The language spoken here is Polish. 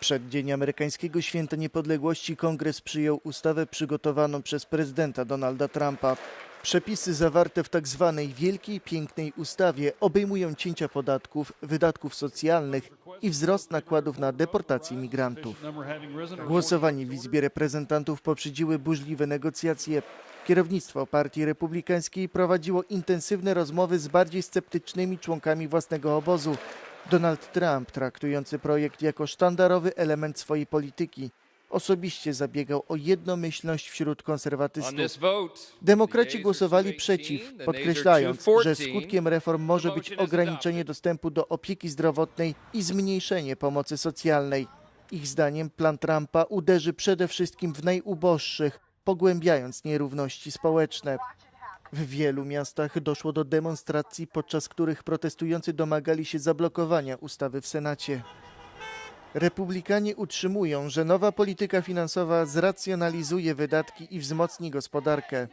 przeddzień amerykańskiego święta niepodległości kongres przyjął ustawę przygotowaną przez prezydenta Donalda Trumpa. Przepisy zawarte w tak zwanej wielkiej pięknej ustawie obejmują cięcia podatków, wydatków socjalnych i wzrost nakładów na deportację migrantów. Głosowanie w Izbie Reprezentantów poprzedziły burzliwe negocjacje. Kierownictwo Partii Republikańskiej prowadziło intensywne rozmowy z bardziej sceptycznymi członkami własnego obozu. Donald Trump, traktujący projekt jako sztandarowy element swojej polityki, osobiście zabiegał o jednomyślność wśród konserwatystów. Demokraci głosowali przeciw, podkreślając, że skutkiem reform może być ograniczenie dostępu do opieki zdrowotnej i zmniejszenie pomocy socjalnej. Ich zdaniem plan Trumpa uderzy przede wszystkim w najuboższych, pogłębiając nierówności społeczne. W wielu miastach doszło do demonstracji, podczas których protestujący domagali się zablokowania ustawy w Senacie. Republikanie utrzymują, że nowa polityka finansowa zracjonalizuje wydatki i wzmocni gospodarkę.